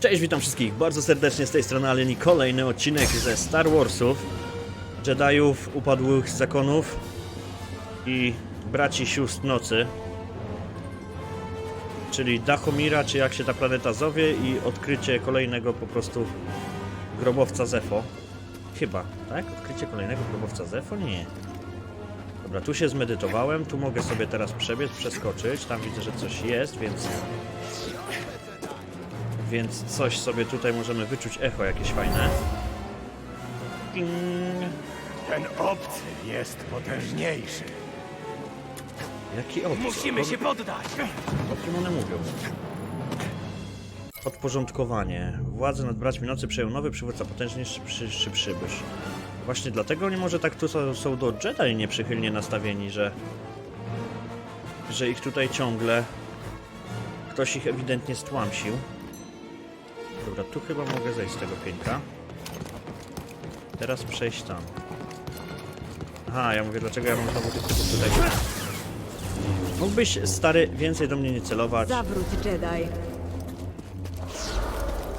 Cześć, witam wszystkich bardzo serdecznie z tej strony Alien i kolejny odcinek ze Star Warsów. Jediów, upadłych zakonów i braci sióstr nocy. Czyli Dachomira, czy jak się ta planeta zowie i odkrycie kolejnego po prostu grobowca Zefo. Chyba, tak? Odkrycie kolejnego grobowca Zefo? Nie. Dobra, tu się zmedytowałem, tu mogę sobie teraz przebiec, przeskoczyć, tam widzę, że coś jest, więc więc coś sobie tutaj możemy wyczuć echo jakieś fajne. Ding. Ten obcy jest potężniejszy. Jaki obcy? Musimy się poddać. O kim one mówią? Podporządkowanie. Władzę nad braćmi nocy przejął nowy przywódca potężniejszy przy, przy, przybysz. Właśnie dlatego oni może tak tu są, są do Jedi nieprzychylnie nastawieni, że że ich tutaj ciągle ktoś ich ewidentnie stłamsił. Dobra, tu chyba mogę zejść z tego pieńka. Teraz przejść tam. Aha, ja mówię, dlaczego ja mam znowu tych typów tutaj. Mógłbyś, stary, więcej do mnie nie celować. Zawróć Jedi.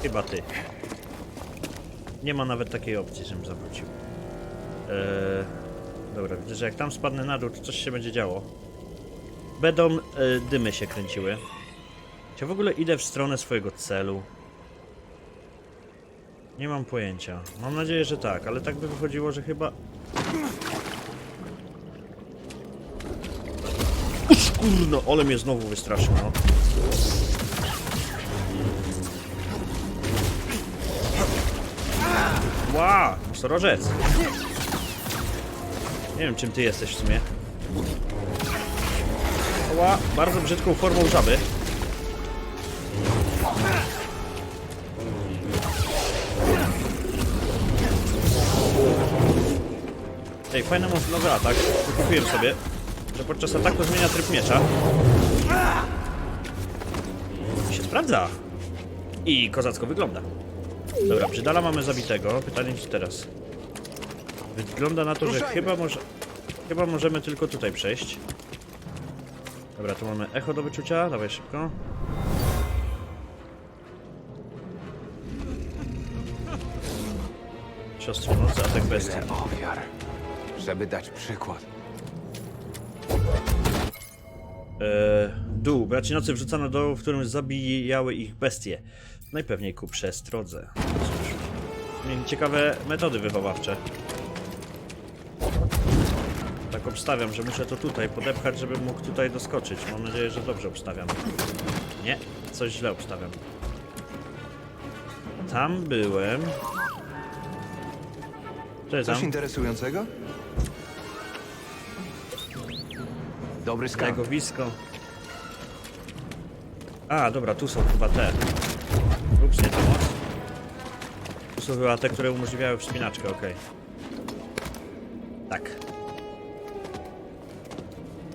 Chyba ty. Nie ma nawet takiej opcji, żebym zawrócił. Eee, dobra, widzę, że jak tam spadnę na dół, to coś się będzie działo. Będą e, dymy się kręciły. Czy w ogóle idę w stronę swojego celu? Nie mam pojęcia. Mam nadzieję, że tak, ale tak by wychodziło, że chyba... Uż, kurno, ole mnie znowu wystraszył, no. Ła, nosorożec. Nie wiem, czym ty jesteś w sumie. Ła, bardzo brzydką formą żaby. Ej, fajny mam nowy atak. Wykupiłem sobie, że podczas ataku zmienia tryb miecza. się sprawdza. I kozacko wygląda. Dobra, Brzydala mamy zabitego. Pytanie czy teraz. Wygląda na to, że chyba może... Chyba możemy tylko tutaj przejść. Dobra, tu mamy echo do wyczucia. Dawaj szybko. Siostro nocy, atak bestii. Ofiar, żeby dać przykład. Eee, dół. Braci nocy wrzucano do dołu, w którym zabijały ich bestie. Najpewniej ku przestrodze. Cóż, mieli ciekawe metody wychowawcze. Tak obstawiam, że muszę to tutaj podepchać, żebym mógł tutaj doskoczyć. Mam nadzieję, że dobrze obstawiam. Nie, coś źle obstawiam. Tam byłem. Jest Coś tam? interesującego? Dobry skarb. Legowisko. A, dobra, tu są chyba te. Ups, nie to moc. Tu są chyba te, które umożliwiają wspinaczkę, okej. Tak.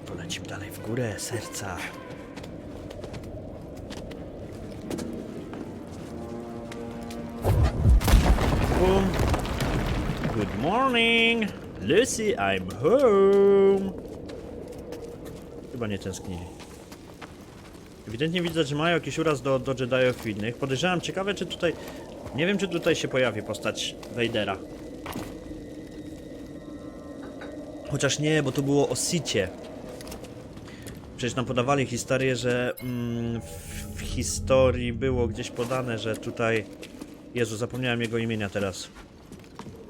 Polecimy dalej w górę, serca. Good morning! Lucy, I'm home! Chyba nie tęsknili. Ewidentnie widzę, że mają jakiś uraz do, do Jediów innych. Podejrzewam, ciekawe czy tutaj... Nie wiem, czy tutaj się pojawi postać Vadera. Chociaż nie, bo to było o Sicie. Przecież nam podawali historię, że mm, w, w historii było gdzieś podane, że tutaj... Jezu, zapomniałem jego imienia teraz.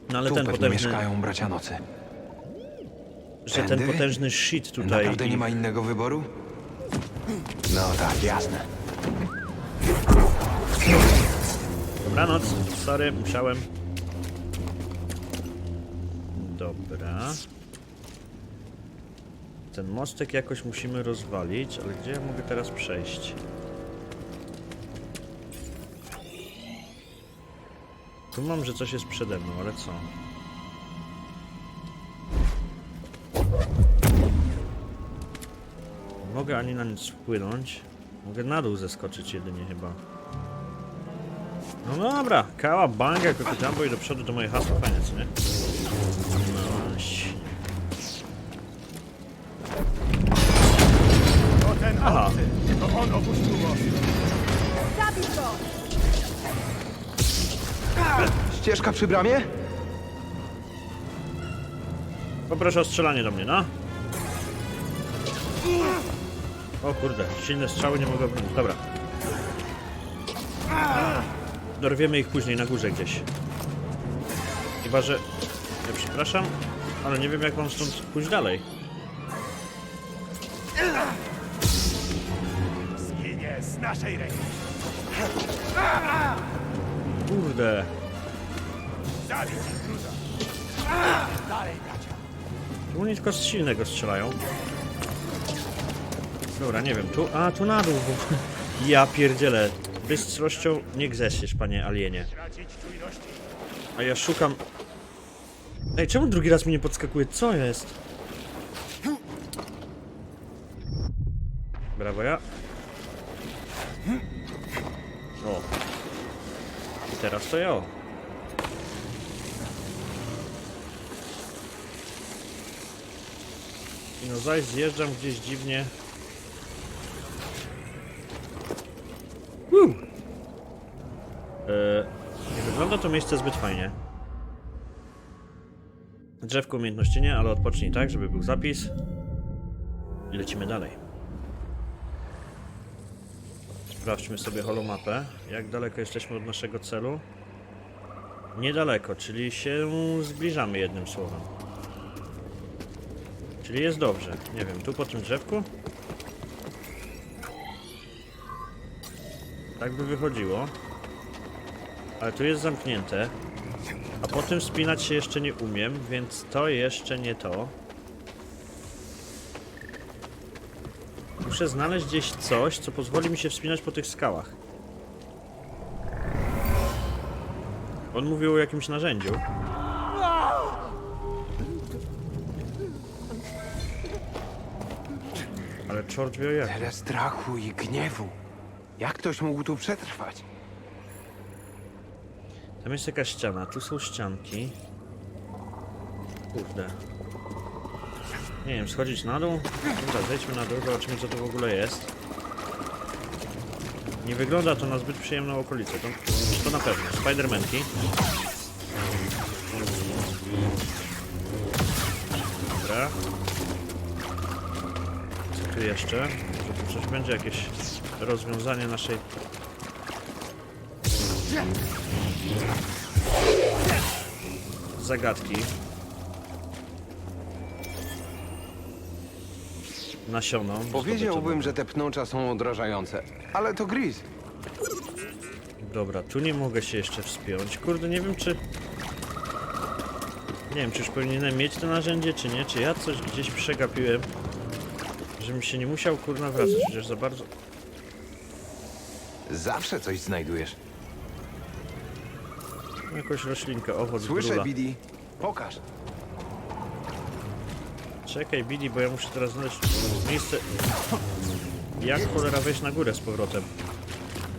No ale Tu ten potężny... mieszkają bracia nocy. Że ten Tędy? potężny shit tutaj... Naprawdę nie ma innego wyboru? No tak, jasne. Dobranoc. Sorry, musiałem. Dobra. Ten mostek jakoś musimy rozwalić, ale gdzie ja mogę teraz przejść? Tu mam, że coś jest przede mną, ale co? Mogę ani na nic wpłynąć. Mogę na dół zeskoczyć jedynie chyba. No dobra, kała, banga, Coco Jumbo i do przodu to moje hasło, fajne, co nie? To ten Aha. To on opuścił most. Zabij go! ścieżka przy bramie? Poproszę o strzelanie do mnie, no. O kurde, silne strzały nie mogą... Dobra. Dorwiemy ich później na górze gdzieś. Chyba, że... Ja przepraszam, ale nie wiem jak mam stąd pójść dalej. Zginie z naszej ręki. Kurde. Cruza. Dalej, bracia. Tu oni tylko z silnego strzelają. Dobra, nie wiem, tu... A, tu na dół. Bo... Ja pierdzielę. Bystrością nie grzeszysz, panie alienie. A ja szukam... Ej, czemu drugi raz mi nie podskakuje? Co jest? Brawo ja. O. I teraz to ja. I no zaś zjeżdżam gdzieś dziwnie. Woo! Eee, nie wygląda to miejsce zbyt fajnie. Drzewko umiejętności nie, ale odpocznij tak, żeby był zapis. I lecimy dalej. Sprawdźmy sobie holomapę. Jak daleko jesteśmy od naszego celu? Niedaleko, czyli się zbliżamy jednym słowem. Czyli jest dobrze. Nie wiem, tu po tym drzewku? Tak by wychodziło. Ale tu jest zamknięte. A potem wspinać się jeszcze nie umiem, więc to jeszcze nie to. Muszę znaleźć gdzieś coś, co pozwoli mi się wspinać po tych skałach. On mówił o jakimś narzędziu. Ale czort wie jak. Tyle strachu i gniewu. Jak ktoś mógł tu przetrwać? Tam jest jakaś ściana, tu są ścianki. Kurde. Nie wiem, schodzić na dół? Dobra, zejdźmy na dół, zobaczymy co to w ogóle jest. Nie wygląda to na zbyt przyjemną okolicę, to, to na pewno. Spidermanki. Dobra. Co tu jeszcze? Może tu coś będzie, jakieś rozwiązanie naszej zagadki. Nasiono. Powiedziałbym, że te pnącza są odrażające. Ale to Gris. Dobra, tu nie mogę się jeszcze wspiąć. Kurde, nie wiem czy... Nie wiem, czy już powinienem mieć to narzędzie, czy nie. Czy ja coś gdzieś przegapiłem, żebym się nie musiał kurna wracać, chociaż za bardzo... Zawsze coś znajdujesz. Jakąś roślinkę, owoc Słyszę. Bidi. Pokaż. Czekaj, Billy, bo ja muszę teraz znaleźć miejsce... Jak cholera wejść na górę z powrotem?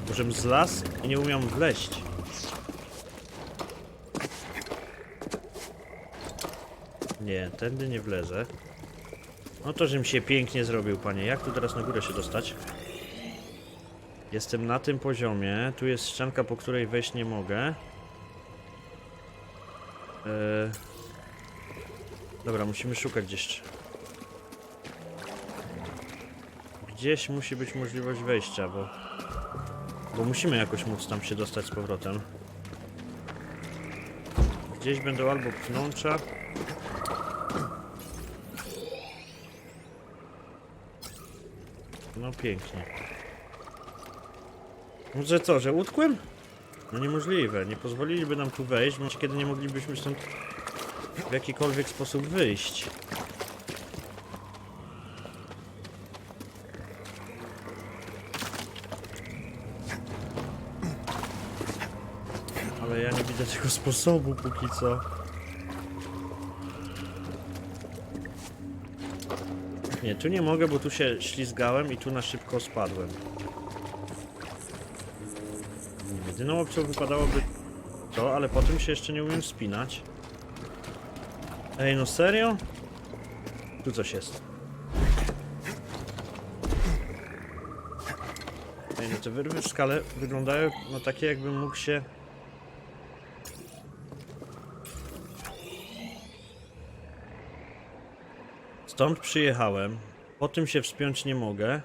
Możem zlazł i nie umiał wleść. Nie, tędy nie wlezę. No to, żebym się pięknie zrobił, panie. Jak tu teraz na górę się dostać? Jestem na tym poziomie. Tu jest ścianka, po której wejść nie mogę. Eee... Dobra, musimy szukać gdzieś. Gdzieś musi być możliwość wejścia, bo... Bo musimy jakoś móc tam się dostać z powrotem. Gdzieś będą albo pnącza... No pięknie. Może co, że utkłem? No niemożliwe, nie pozwoliliby nam tu wejść, w momencie kiedy nie moglibyśmy stąd w jakikolwiek sposób wyjść. Ale ja nie widzę tego sposobu póki co. Nie, tu nie mogę, bo tu się ślizgałem i tu na szybko spadłem. Jedyną opcją wypadałoby to, ale po tym się jeszcze nie umiem wspinać. Ej, no serio? Tu coś jest. Ej, no te wyrwy w skale wyglądają na takie, jakbym mógł się... Stąd przyjechałem. Po tym się wspiąć nie mogę.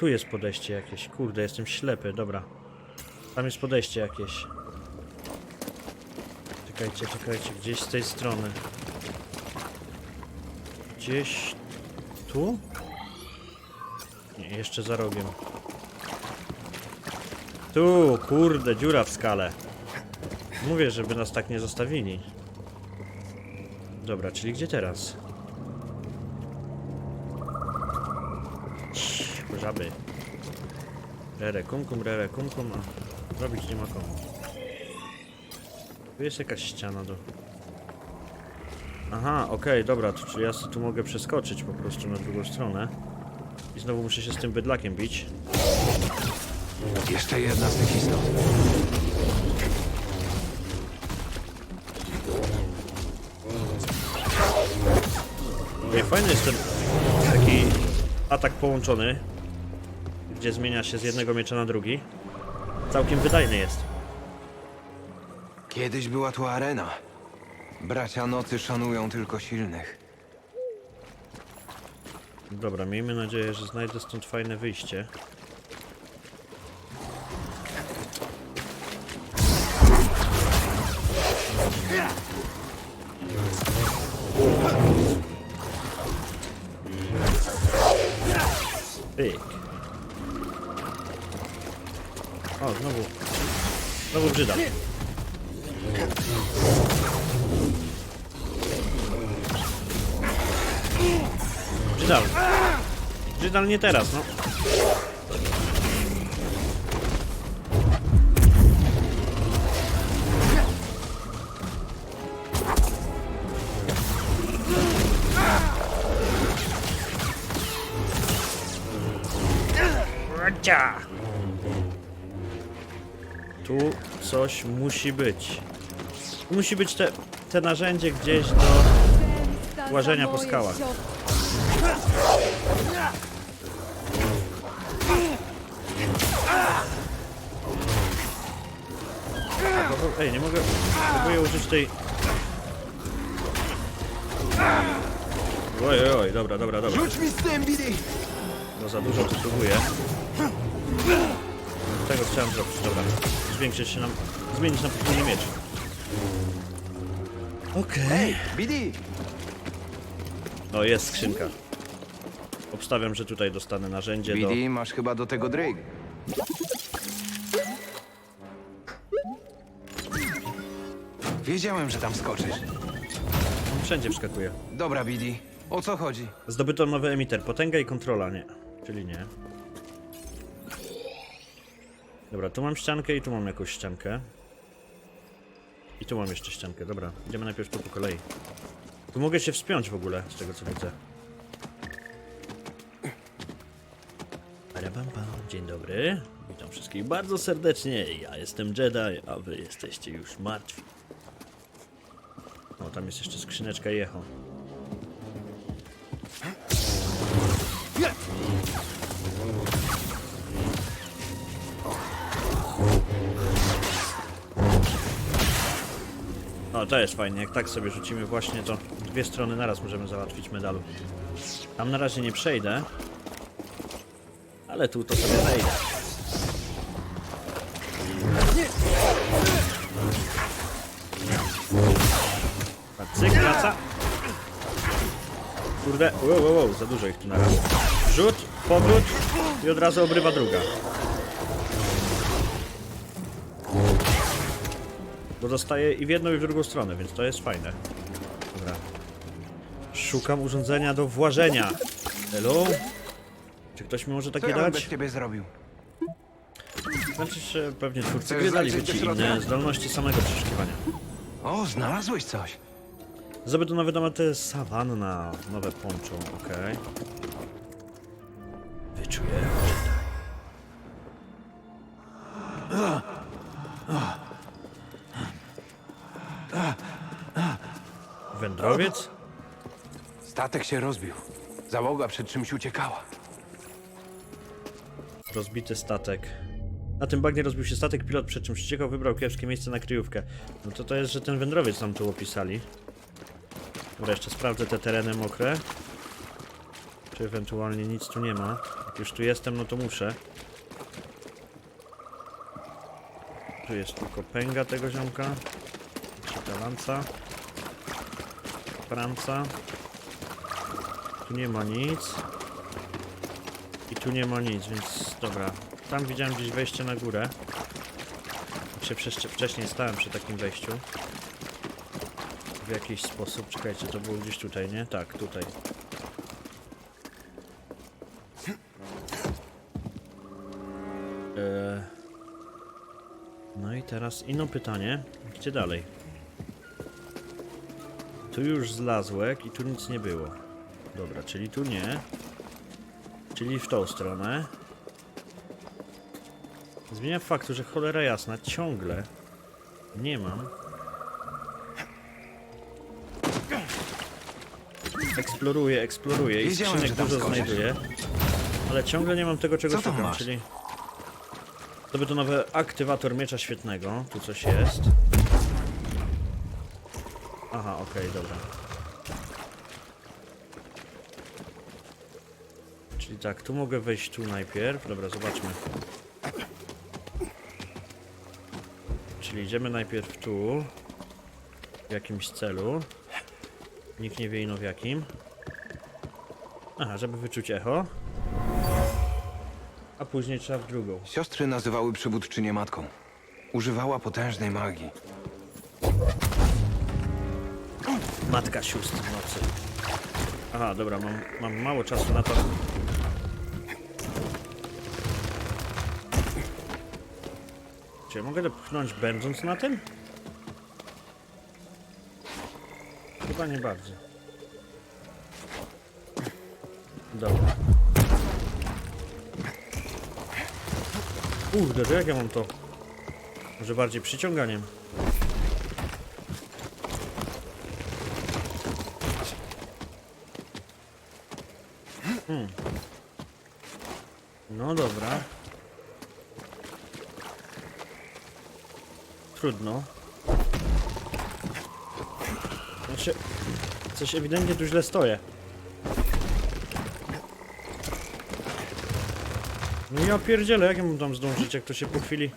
Tu jest podejście jakieś. Kurde, jestem ślepy, dobra. Tam jest podejście jakieś. Czekajcie, czekajcie, gdzieś z tej strony. Gdzieś tu? Nie, jeszcze za rogiem. Tu, kurde, dziura w skale. Mówię, żeby nas tak nie zostawili. Dobra, czyli gdzie teraz? Żaby. Rere kumkum, rere kumkum, a robić nie ma komu. Tu jest jakaś ściana do... Aha, okej, dobra, to czyli ja sobie tu mogę przeskoczyć po prostu na drugą stronę. I znowu muszę się z tym bydlakiem bić. Jeszcze jedna z tych istot. Ej, fajny jest ten taki atak połączony, gdzie zmienia się z jednego miecza na drugi. Całkiem wydajny jest. Kiedyś była tu arena. Bracia nocy szanują tylko silnych. Dobra, miejmy nadzieję, że znajdę stąd fajne wyjście. Pyk. O, znowu. Znowu brzydam. Brzydal. Brzydal nie teraz, no. Racia! Tu coś musi być. Musi być te, te narzędzie gdzieś do... Łażenia po skałach. Ej, nie mogę... Próbuję użyć tej... Oj, oj, oj, dobra, dobra, dobra. Rzuć mi z! No za dużo to próbuję. Tego chciałem zrobić, dobra. Zwiększyć się nam... Zmienić na podwójny miecz. Okej. Billy! No, jest skrzynka. Obstawiam, że tutaj dostanę narzędzie do... Masz chyba do tego dryg. Wiedziałem, że tam skoczysz. Wszędzie wskakuje. Dobra, Billy. O co chodzi? Zdobyto nowy emiter. Potęga i kontrola, nie. Czyli nie. Dobra, tu mam ściankę i tu mam jakąś ściankę. I tu mam jeszcze ściankę. Dobra, idziemy najpierw tu po kolei. Tu mogę się wspiąć w ogóle, z tego co widzę. Parabam, Dzień dobry. Witam wszystkich bardzo serdecznie. Ja jestem Jedi, a wy jesteście już martwi. O, tam jest jeszcze skrzyneczka i O, to jest fajnie. Jak tak sobie rzucimy właśnie, to dwie strony naraz możemy załatwić medalu. Tam na razie nie przejdę. Ale tu to sobie wejdę. Cyk, wraca. Kurde, wow, wow, wow, za dużo ich tu naraz. Rzut, powrót i od razu obrywa druga. Bo dostaje i w jedną i w drugą stronę, więc to jest fajne. Dobra. Szukam urządzenia do włażenia. Hello? Czy ktoś mi może Co takie ja bym dać? bez ciebie zrobił? Znaczy, że pewnie twórcy Chcesz gry dali zajrzeć ci do środka? inne zdolności samego przeszukiwania. O, znalazłeś coś. Zdobyto nowe domaty sawanna, nowe poncho, okej. Wyczuję. Wędrowiec? Statek się rozbił. Załoga przed czymś uciekała. Rozbity statek. Na tym bagnie rozbił się statek, pilot przed czym uciekał, wybrał kiepskie miejsce na kryjówkę. No to to jest, że ten wędrowiec nam tu opisali. Dobra, jeszcze sprawdzę te tereny mokre. Czy ewentualnie nic tu nie ma. Jak już tu jestem, no to muszę. Tu jest tylko pęga tego ziomka. Jeszcze ta lanca. Tu nie ma nic. I tu nie ma nic, więc dobra. Tam widziałem gdzieś wejście na górę. Się przeszcze- wcześniej stałem przy takim wejściu. W jakiś sposób. Czekajcie, to było gdzieś tutaj, nie? Tak, tutaj. Eee... No i teraz inne pytanie. Gdzie dalej? Tu już zlazłek i tu nic nie było. Dobra, czyli tu nie. Czyli w tą stronę. Zmienia faktu, że cholera jasna, ciągle nie mam. Eksploruję, eksploruję i Wiedziałem, skrzynek że tam dużo skoczysz. znajduję. Ale ciągle nie mam tego, czego Co tam szukam, masz? czyli... To by to nowy aktywator miecza świetnego. Tu coś jest. Aha, okej, dobra. Czyli tak, tu mogę wejść tu najpierw. Dobra, zobaczmy. Czyli idziemy najpierw tu. W jakimś celu. Nikt nie wie ino w jakim. Aha, żeby wyczuć echo. A później trzeba w drugą. Siostry nazywały przywódczynię matką. Używała potężnej magii. Matka sióstr nocy. Aha, dobra, mam, mam mało czasu na to. Czy ja mogę to pchnąć będąc na tym? Chyba nie bardzo. Dobra. Kurde, to jak ja mam to? Może bardziej przyciąganiem? No dobra. Trudno. Znaczy, coś ewidentnie tu źle stoję. No ja pierdzielę, jak ja mam tam zdążyć, jak to się po chwili...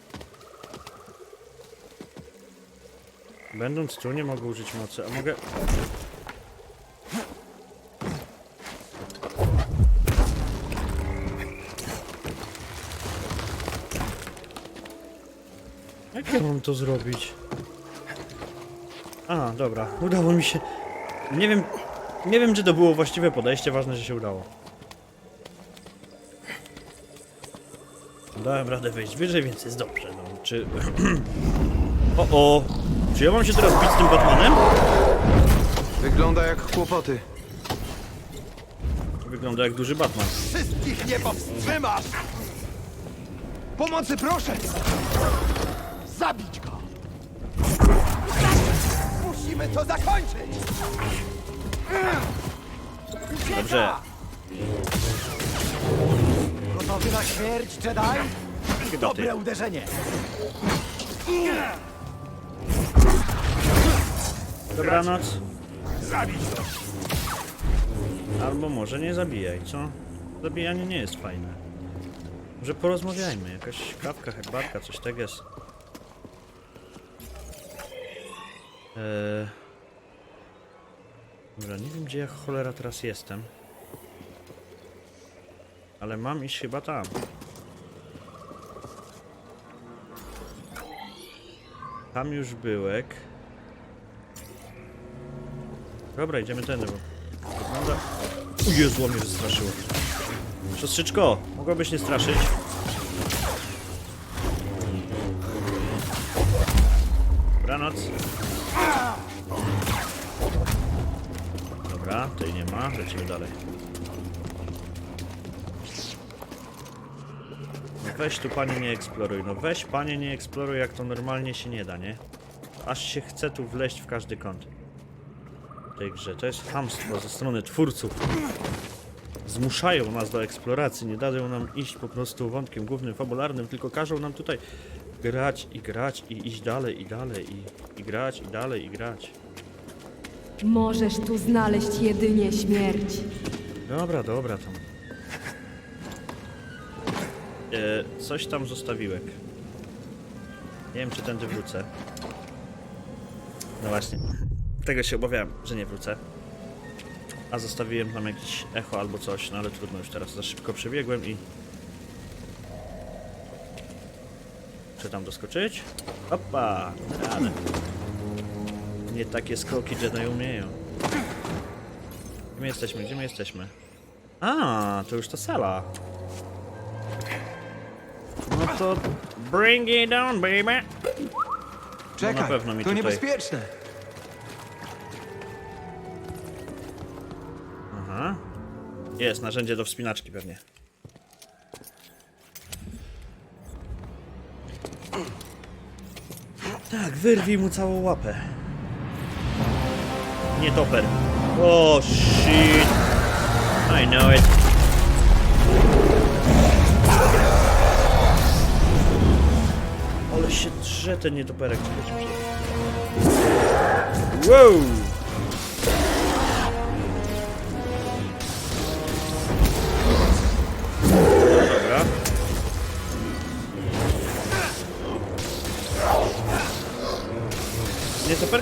Będąc tu nie mogę użyć mocy, a mogę... to zrobić? A, dobra, udało mi się. Nie wiem, nie wiem czy to było właściwe podejście, ważne, że się udało. Dałem radę wejść wyżej, więc jest dobrze, no, czy... o, o! Czy ja mam się teraz bić z tym Batmanem? Wygląda jak kłopoty. Wygląda jak duży Batman. Wszystkich nie powstrzymasz! Pomocy proszę! Zabić go! Musimy to zakończyć! Dobrze. Gotowy na śmierć, Jedi? Chyba ty. Dobre uderzenie! Dobranoc. Zabić go! Albo może nie zabijaj, co? Zabijanie nie jest fajne. Może porozmawiajmy, jakaś kawka, herbatka, coś tak jest. Eee... Dobra, nie wiem gdzie ja cholera teraz jestem. Ale mam iść chyba tam. Tam już byłek. Dobra, idziemy tędy, bo wygląda... Jezu, mnie wystraszyło. Siostrzyczko, mogłabyś nie straszyć? Dobranoc. Dobra, tej nie ma, lecimy dalej. No weź tu panie nie eksploruj, no weź panie nie eksploruj jak to normalnie się nie da, nie? Aż się chce tu wleźć w każdy kąt. W tej grze. To jest hamstwo ze strony twórców zmuszają nas do eksploracji, nie dają nam iść po prostu wątkiem głównym, fabularnym, tylko każą nam tutaj grać i grać i iść dalej i dalej i, i grać i dalej i grać. Możesz tu znaleźć jedynie śmierć. Dobra, dobra tam. E, coś tam zostawiłek. Nie wiem, czy tędy wrócę. No właśnie. Tego się obawiałem, że nie wrócę. A zostawiłem tam jakieś echo albo coś, no ale trudno już teraz. Za szybko przebiegłem i... Czy tam doskoczyć? Opa! Radę. Nie takie skoki Jedi umieją. Gdzie my jesteśmy? Gdzie my jesteśmy? A, to już ta sala. No to bring it down, baby. Czekaj, pewno mi to tutaj- niebezpieczne. Aha. Jest, narzędzie do wspinaczki pewnie. Tak, wyrwij mu całą łapę. Nie toper. O, shit. I know it. Ale się drze ten nietoperek. Wow!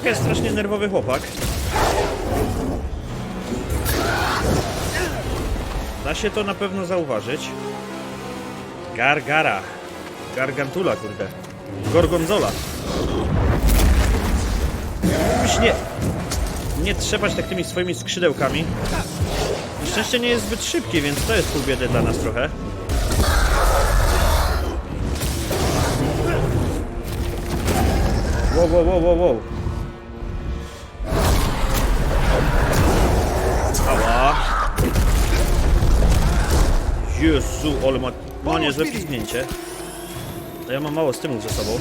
Nietoperka jest strasznie nerwowy chłopak. Da się to na pewno zauważyć. Gargara. Gargantula, kurde. Gorgonzola. Mógłbyś nie... Nie trzepać tak tymi swoimi skrzydełkami. Szczęście nie jest zbyt szybki, więc to jest pół biedy dla nas trochę. Wow, wow, wow, wow, wow. Jezu, ale ma, ma niezłe pisknięcie. To ja mam mało stymul ze sobą.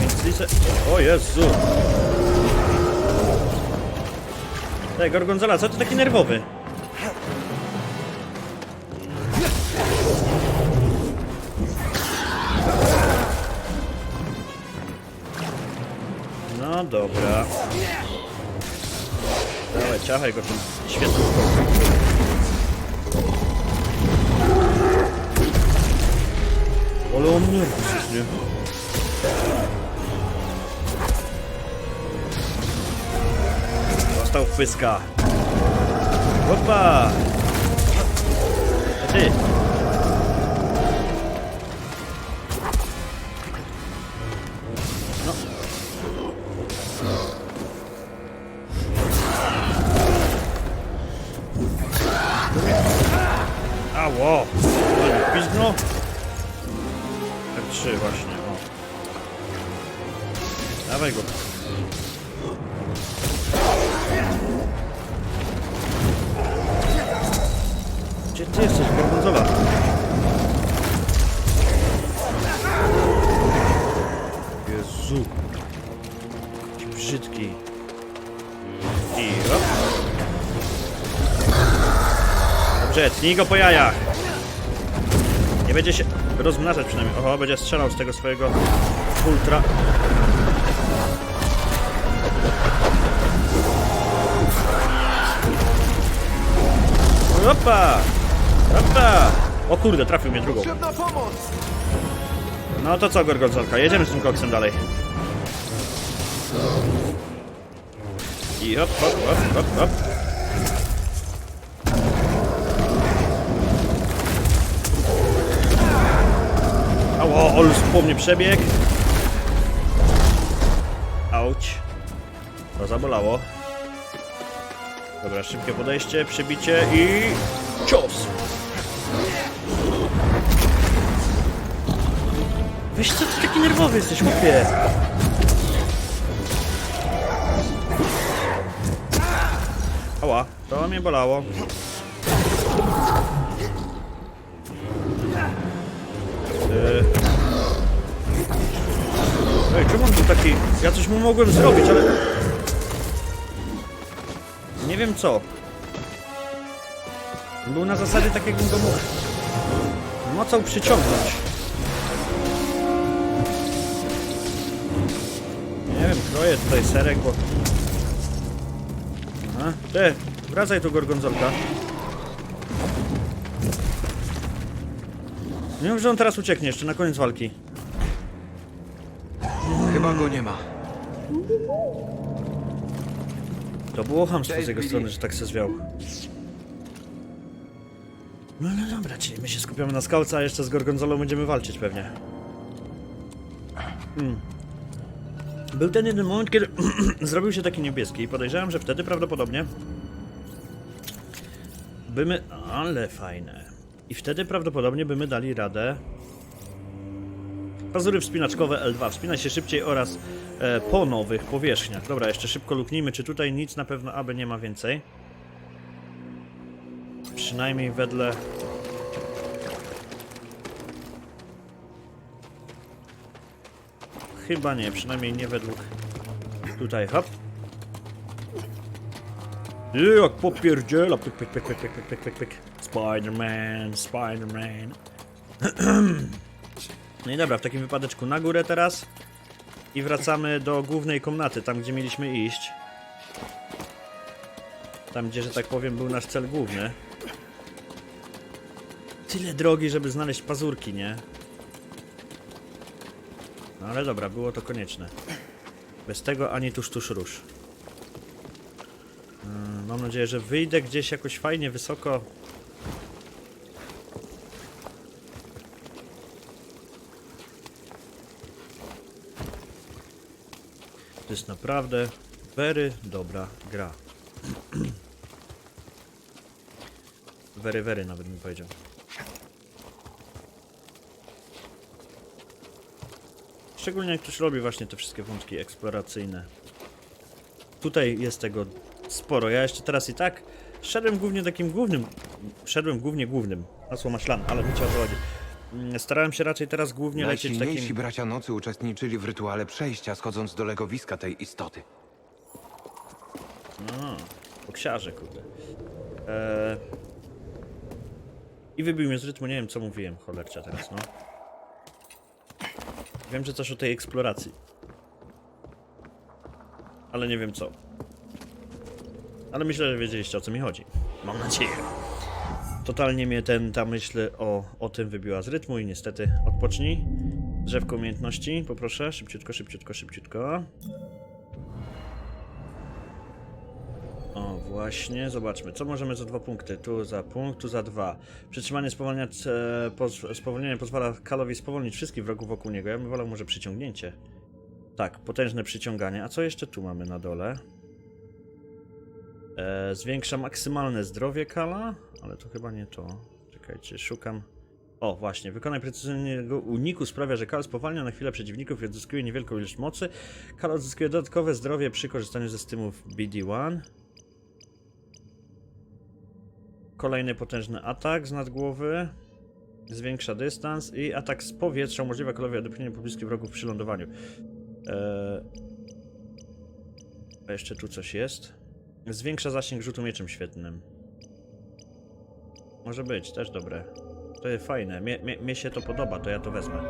Więc liczę... O Jezu! Ej, Gorgonzola, co ty taki nerwowy? Dobra. Dawaj, ciachaj go tym świetną Ale on nerwus jest, nie? Dostał pyska. Opa! Tnij go po jajach. Nie będzie się rozmnażać przynajmniej. Oho, będzie strzelał z tego swojego ultra. Opa! Opa! O kurde, trafił mnie drugą. No to co, Gorgonzolka, jedziemy z tym koksem dalej. I hop, hop, hop, hop, hop. Ało, Olus po mnie przebieg. Auć. To zabolało. Dobra, szybkie podejście, przebicie i... Cios! Weź co ty taki nerwowy jesteś, chłopie? Ała, to mnie bolało. Ej, czemu on tu taki... Ja coś mu mogłem zrobić, ale... Nie wiem co. Był na zasadzie tak jakbym go mógł... mocą przyciągnąć. Nie wiem, kroję tutaj serek, bo... Aha, ty, wracaj tu, gorgonzolka. Nie wiem, że on teraz ucieknie jeszcze na koniec walki. Chyba go nie ma. To było chamstwo z jego strony, że tak się zwiał. No ale dobra, czyli my się skupiamy na skałce, a jeszcze z Gorgonzolą będziemy walczyć pewnie. Hmm. Był ten jeden moment, kiedy zrobił się taki niebieski i podejrzewam, że wtedy prawdopodobnie by my... Ale fajne. I wtedy prawdopodobnie by my dali radę Pazury wspinaczkowe L2. Wspina się szybciej oraz e, po nowych powierzchniach. Dobra, jeszcze szybko luknijmy, czy tutaj nic na pewno, aby nie ma więcej. Przynajmniej wedle... Chyba nie, przynajmniej nie według... Tutaj, hop. Jak popierdziela, pyk, pyk, pyk, pyk, pyk, pyk, pyk, pyk. Spider-Man, Spider-Man. No i dobra, w takim wypadeczku na górę teraz. I wracamy do głównej komnaty, tam gdzie mieliśmy iść. Tam gdzie, że tak powiem, był nasz cel główny. Tyle drogi, żeby znaleźć pazurki, nie? No ale dobra, było to konieczne. Bez tego ani tuż, tuż, rusz. Yy, Mam nadzieję, że wyjdę gdzieś jakoś fajnie wysoko. To jest naprawdę very dobra gra. Very, very nawet bym powiedział. Szczególnie jak ktoś robi właśnie te wszystkie wątki eksploracyjne. Tutaj jest tego sporo. Ja jeszcze teraz i tak szedłem głównie takim głównym. Szedłem głównie głównym. Hasło maślane, ale wiecie o co chodzi. Mm, Starałem się raczej teraz głównie lecieć Najsilniejsi takim. bracia nocy uczestniczyli w rytuale przejścia, schodząc do legowiska tej istoty. Boksiarze, kurde. Eee... I wybił mnie z rytmu, nie wiem co mówiłem, cholercia teraz, no. Wiem, że coś o tej eksploracji. Ale nie wiem co. Ale myślę, że wiedzieliście o co mi chodzi. Mam nadzieję. Totalnie mnie ten, ta myśl o, o tym wybiła z rytmu i niestety odpocznij. Drzewko umiejętności, poproszę. Szybciutko, szybciutko, szybciutko. O, właśnie, zobaczmy, co możemy za dwa punkty? Tu za punkt, tu za dwa. Przytrzymanie spowolnia, e, poz, spowolnienie pozwala Kalowi spowolnić wszystkich wrogów wokół niego. Ja bym wolał może przyciągnięcie. Tak, potężne przyciąganie. A co jeszcze tu mamy na dole? E, zwiększa maksymalne zdrowie Kala, ale to chyba nie to. Czekajcie, szukam. O, właśnie, wykonaj precyzyjnego uniku sprawia, że Kal spowalnia na chwilę przeciwników i odzyskuje niewielką ilość mocy. Kal odzyskuje dodatkowe zdrowie przy korzystaniu ze stymów BD1. Kolejny potężny atak z nad głowy. Zwiększa dystans i atak z powietrza umożliwia kolowi odepchnięcie pobliskich wrogów przy lądowaniu. Eee... A jeszcze tu coś jest. Zwiększa zasięg rzutu mieczem świetnym. Może być, też dobre. To jest fajne. Mnie się to podoba, to ja to wezmę.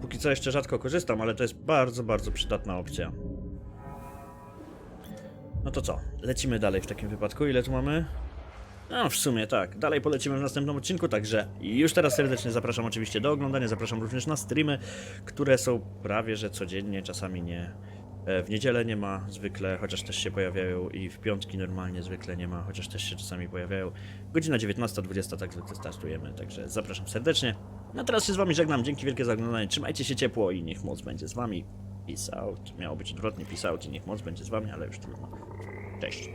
Póki co jeszcze rzadko korzystam, ale to jest bardzo, bardzo przydatna opcja. No to co? Lecimy dalej w takim wypadku. Ile tu mamy? No, w sumie tak. Dalej polecimy w następnym odcinku, także już teraz serdecznie zapraszam oczywiście do oglądania. Zapraszam również na streamy, które są prawie że codziennie, czasami nie. E, W niedzielę nie ma zwykle, chociaż też się pojawiają i w piątki normalnie zwykle nie ma, chociaż też się czasami pojawiają. Godzina 19.20 tak zwykle startujemy, także zapraszam serdecznie. No teraz się z wami żegnam, dzięki wielkie za oglądanie, trzymajcie się ciepło i niech moc będzie z wami. Peace out. Miało być odwrotnie, peace out i niech moc będzie z wami, ale już trudno. Cześć.